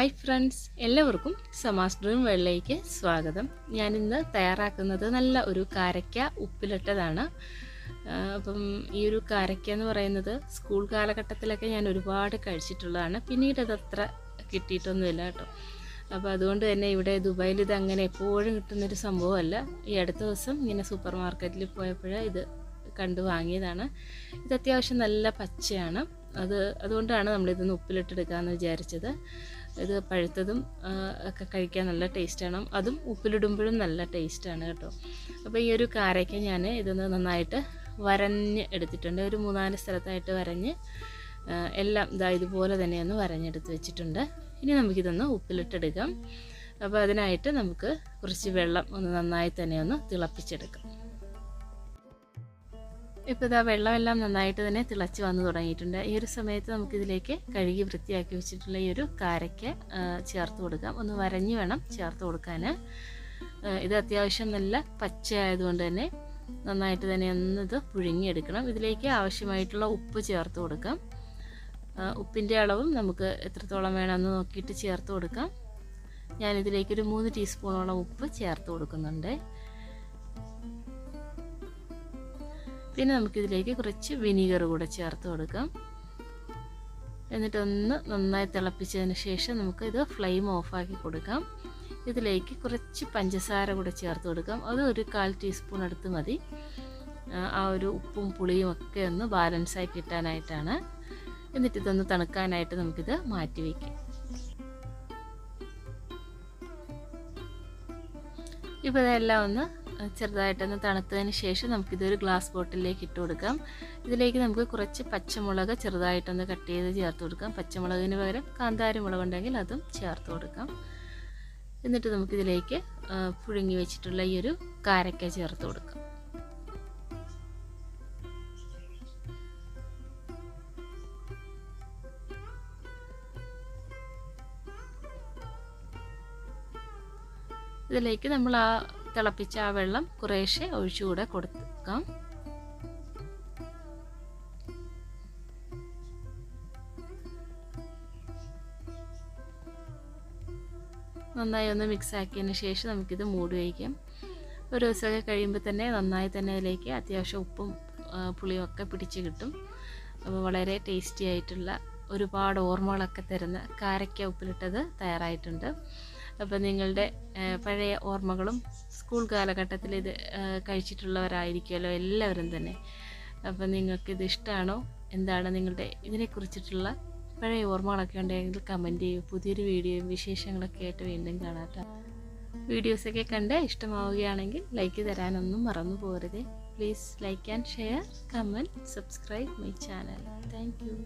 Hi friends എല്ലാവർക്കും സമാസ് dream സ്വാഗതം. ഞാനിന്ന് തയ്യാറാക്കുന്നത് നല്ല ഒരു കാരയ്ക്ക ഉപ്പിലിട്ടതാണ്. അപ്പം ഈ ഒരു കാരയ്ക്ക എന്ന് പറയുന്നത് സ്കൂൾ കാലഘട്ടത്തിലൊക്കെ ഞാൻ ഒരുപാട് കഴിച്ചിട്ടുള്ളതാണ്. പിന്നീട് അതത്ര കിട്ടിയിട്ടൊന്നുമില്ല കേട്ടോ. അപ്പോൾ അതുകൊണ്ട് തന്നെ ഇവിടെ ദുബായിൽ ഇത് അങ്ങനെ എപ്പോഴും കിട്ടുന്നൊരു സംഭവമല്ല. ഈ അടുത്ത ദിവസം ഇങ്ങനെ സൂപ്പർ മാർക്കറ്റിൽ പോയപ്പോൾ ഇത് കണ്ടു വാങ്ങിയതാണ്. ഇത് അത്യാവശ്യം നല്ല പച്ചയാണ്. അത് അതുകൊണ്ടാണ് നമ്മളിതൊന്ന് ഉപ്പിലിട്ടെടുക്കാമെന്ന് വിചാരിച്ചത്. ഇത് പഴുത്തതും ഒക്കെ കഴിക്കാൻ നല്ല ടേസ്റ്റാണ് അതും ഉപ്പിലിടുമ്പോഴും നല്ല ടേസ്റ്റാണ് കേട്ടോ. അപ്പോൾ ഈ ഒരു കാരയ്ക്ക് ഞാൻ ഇതൊന്ന് നന്നായിട്ട് വരഞ്ഞ് എടുത്തിട്ടുണ്ട്. ഒരു മൂന്നാൽ സ്ഥലത്തായിട്ട് വരഞ്ഞ് എല്ലാം ഇതാ ഇതുപോലെ തന്നെ ഒന്ന് വരഞ്ഞെടുത്ത് വെച്ചിട്ടുണ്ട്. ഇനി നമുക്കിതൊന്ന് ഉപ്പിലിട്ടെടുക്കാം. അപ്പോൾ അതിനായിട്ട് നമുക്ക് കുറച്ച് വെള്ളം ഒന്ന് നന്നായി തന്നെ ഒന്ന് തിളപ്പിച്ചെടുക്കാം. ഇപ്പോൾ ഇതാ വെള്ളമെല്ലാം നന്നായിട്ട് തന്നെ തിളച്ച് വന്ന് തുടങ്ങിയിട്ടുണ്ട്. ഈ ഒരു സമയത്ത് നമുക്കിതിലേക്ക് കഴുകി വൃത്തിയാക്കി വെച്ചിട്ടുള്ള ഈ ഒരു കാരയ്ക്ക് ചേർത്ത് കൊടുക്കാം. ഒന്ന് വരഞ്ഞ് വേണം ചേർത്ത് കൊടുക്കാൻ. ഇത് അത്യാവശ്യം നല്ല പച്ചയായതുകൊണ്ട് തന്നെ നന്നായിട്ട് തന്നെ ഒന്ന് ഇത് പുഴുങ്ങിയെടുക്കണം. ഇതിലേക്ക് ആവശ്യമായിട്ടുള്ള ഉപ്പ് ചേർത്ത് കൊടുക്കാം. ഉപ്പിന്റെ അളവും നമുക്ക് എത്രത്തോളം വേണമെന്ന് നോക്കിയിട്ട് ചേർത്ത് കൊടുക്കാം. ഞാനിതിലേക്കൊരു മൂന്ന് ടീസ്പൂണോളം ഉപ്പ് ചേർത്ത് കൊടുക്കുന്നുണ്ട്. പിന്നെ നമുക്കിതിലേക്ക് കുറച്ച് വിനീഗർ കൂടെ ചേർത്ത് കൊടുക്കാം. എന്നിട്ടൊന്ന് നന്നായി തിളപ്പിച്ചതിന് ശേഷം നമുക്ക് ഇത് ഫ്ലെയിം ഓഫാക്കി കൊടുക്കാം. ഇതിലേക്ക് കുറച്ച് പഞ്ചസാര കൂടെ ചേർത്ത് കൊടുക്കാം. അത് ഒരു കാൽ ടീസ്പൂൺ എടുത്ത് മതി. ആ, ഒരു ഉപ്പും പുളിയും ഒക്കെ ഒന്ന് ബാലൻസായി കിട്ടാനായിട്ടാണ്. എന്നിട്ട് ഇതൊന്ന് തണുക്കാനായിട്ട് നമുക്കിത് മാറ്റി വയ്ക്കാം ഇപ്പോൾ ഇതെല്ലാം ഒന്ന് ചെറുതായിട്ടൊന്ന് തണുത്തതിന് ശേഷം നമുക്കിതൊരു ഗ്ലാസ് ബോട്ടിലേക്ക് ഇട്ട് കൊടുക്കാം. ഇതിലേക്ക് നമുക്ക് കുറച്ച് പച്ചമുളക് ചെറുതായിട്ടൊന്ന് കട്ട് ചെയ്ത് ചേർത്ത് കൊടുക്കാം. പച്ചമുളകിന് പകരം കാന്താരി മുളക് ഉണ്ടെങ്കിൽ അതും ചേർത്ത് കൊടുക്കാം. എന്നിട്ട് നമുക്കിതിലേക്ക് പുഴുങ്ങി വെച്ചിട്ടുള്ള ഈ ഒരു കാരക്ക ചേർത്ത് കൊടുക്കാം. ഇതിലേക്ക് നമ്മൾ ആ തിളപ്പിച്ച ആ വെള്ളം കുറേശ്ശെ ഒഴിച്ചുകൂടെ കൊടുക്കാം. നന്നായി ഒന്ന് മിക്സ് ആക്കിയതിന് ശേഷം നമുക്കിത് മൂടി വയ്ക്കാം. ഒരു ദിവസമൊക്കെ കഴിയുമ്പോൾ തന്നെ നന്നായി തന്നെ അതിലേക്ക് അത്യാവശ്യം ഉപ്പും പുളിയും ഒക്കെ പിടിച്ച് കിട്ടും. അപ്പോൾ വളരെ ടേസ്റ്റി ആയിട്ടുള്ള ഒരുപാട് ഓർമ്മകളൊക്കെ തരുന്ന കാരക്ക ഉപ്പിലിട്ടത് തയ്യാറായിട്ടുണ്ട്. അപ്പോൾ നിങ്ങളുടെ പഴയ ഓർമ്മകളും സ്കൂൾ കാലഘട്ടത്തിൽ ഇത് കഴിച്ചിട്ടുള്ളവരായിരിക്കുമല്ലോ എല്ലാവരും തന്നെ. അപ്പം നിങ്ങൾക്കിത് ഇഷ്ടമാണോ എന്താണ് നിങ്ങളുടെ ഇതിനെക്കുറിച്ചിട്ടുള്ള പഴയ ഓർമ്മകളൊക്കെ ഉണ്ടെങ്കിൽ കമന്റ് ചെയ്യൂ. പുതിയൊരു വീഡിയോയും വിശേഷങ്ങളൊക്കെ ആയിട്ട് വീണ്ടും കാണാട്ടോ വീഡിയോസൊക്കെ കണ്ട് ഇഷ്ടമാവുകയാണെങ്കിൽ ലൈക്ക് തരാനൊന്നും മറന്നു പോകരുത്. Please like and share comment subscribe my channel thank you